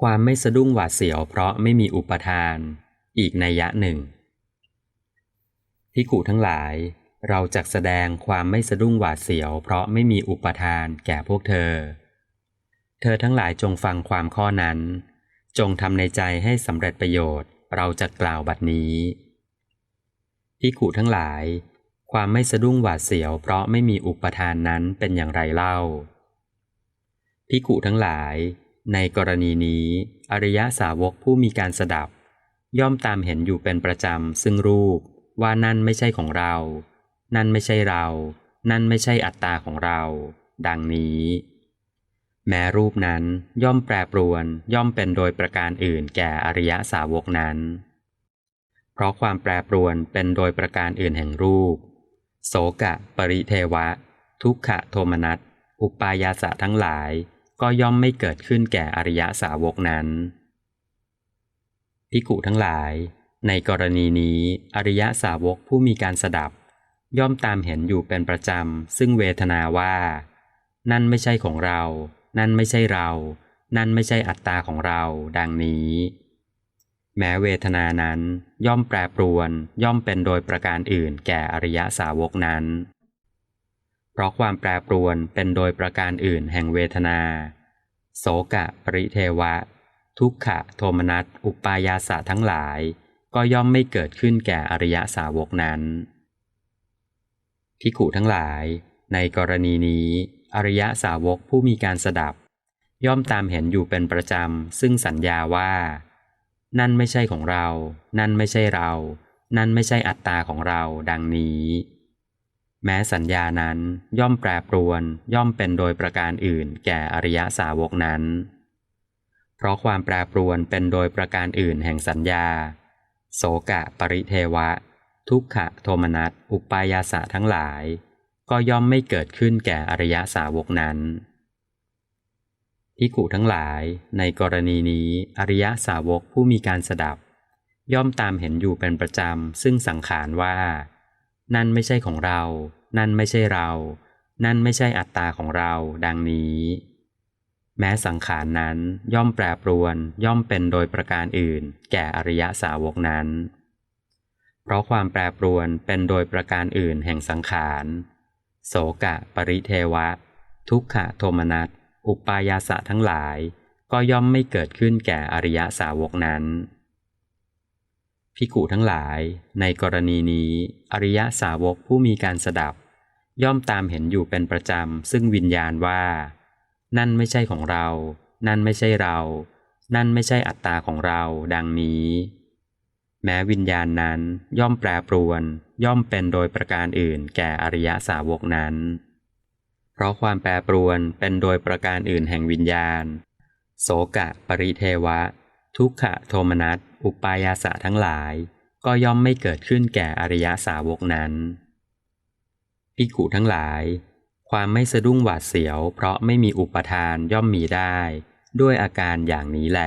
ความไม่สะดุ้งหวาดเสียวเพราะไม่มีอุปทาน อีกนัยยะหนึ่งพิกุทั้งหลาย เราจักแสดงความไม่สะดุ้งหวาดเสียว เพราะไม่มีอุปทานแก่พวกเธอ เธอทั้งหลายจงฟังความข้อนั้น จงทำในใจให้สำเร็จประโยชน์ เราจะกล่าวบัดนี้พิกุทั้งหลาย ความไม่สะดุ้งหวาดเสียว เพราะไม่มีอุปทานนั้นเป็นอย่างไรเล่าพิกุทั้งหลาย ในกรณีนี้ อริยสาวกผู้มีการสดับ ย่อมตามเห็นอยู่เป็นประจำซึ่งรูปว่านั่นไม่ใช่ของเรา นั่นไม่ใช่เรา นั่นไม่ใช่อัตตาของเรา ดังนี้ แม้รูปนั้นย่อมแปรปรวนย่อมเป็นโดยประการอื่นแก่อริยสาวกนั้น เพราะความแปรปรวนเป็นโดยประการอื่นแห่งรูป โสกะ ปริเทวะ ทุกขะโทมนัส อุปายาสะทั้งหลาย ก็ย่อมไม่เกิดขึ้นแก่อริยสาวกนั้นพิกุทั้งหลาย ในกรณีนี้อริยสาวกผู้มีการสดับ ย่อมตามเห็นอยู่เป็นประจำ ซึ่งเวทนาว่า นั่นไม่ใช่ของเรา นั่นไม่ใช่เรา นั่นไม่ใช่อัตตาของเรา ดังนี้ แม้เวทนานั้นย่อมแปรปรวน ย่อมเป็นโดยประการอื่นแก่อริยสาวกนั้น เพราะความแปรปรวนเป็นโดยประการอื่นแห่งเวทนา โสกะปริเทวะ ทุกขะโทมนัสอุปายาสะทั้งหลาย ก็ย่อมไม่เกิดขึ้นแก่อริยสาวกนั้นพิขุทั้งหลาย ในกรณีนี้ อริยสาวกผู้มีการสดับ ย่อมตามเห็นอยู่เป็นประจำ ซึ่งสัญญาว่า นั่นไม่ใช่ของเรา นั่นไม่ใช่เรา นั่นไม่ใช่อัตตาของเรา ดังนี้ แม้สัญญานั้นย่อมแปรปรวนย่อมเป็นโดยประการอื่นแก่อริยสาวกนั้น เพราะความแปรปรวนเป็นโดยประการอื่นแห่งสัญญา โสกะปริเทวะ ทุกขะโทมนัสอุปายาสะทั้งหลาย ก็ย่อมไม่เกิดขึ้นแก่อริยสาวกนั้นพิกุทั้งหลายในกรณีนี้อริยสาวกผู้มีการสดับ ย่อมตามเห็นอยู่เป็นประจำซึ่งสังขารว่า นั่นไม่ใช่ของเรา นั่นไม่ใช่เรา นั่นไม่ใช่อัตตาของเรา ดังนี้ แม้สังขารนั้นย่อมแปรปรวนย่อมเป็นโดยประการอื่น แก่อริยสาวกนั้น เพราะความแปรปรวนเป็นโดยประการอื่นแห่งสังขารโสกะปริเทวะ ทุกขะโทมนัสอุปายาสะทั้งหลาย ก็ย่อมไม่เกิดขึ้นแก่อริยสาวกนั้น พิกุทั้งหลาย ในกรณีนี้ อริยสาวกผู้มีการสดับ ย่อมตามเห็นอยู่เป็นประจำ ซึ่งวิญญาณว่า นั่นไม่ใช่ของเรา นั่นไม่ใช่เรา นั่นไม่ใช่อัตตาของเรา ดังนี้ แม้วิญญาณนั้นย่อมแปรปรวน ย่อมเป็นโดยประการอื่น แก่อริยสาวกนั้น เพราะความแปรปรวนเป็นโดยประการอื่นแห่งวิญญาณ โสกะ ปริเทวะ ทุกขะโทมนัส อุปายาสะทั้งหลาย ก็ย่อมไม่เกิดขึ้นแก่อริยสาวกนั้นพิกุทั้งหลาย ความไม่สะดุ้งหวาดเสียว เพราะไม่มีอุปทานย่อมมีได้ ด้วยอาการอย่างนี้แล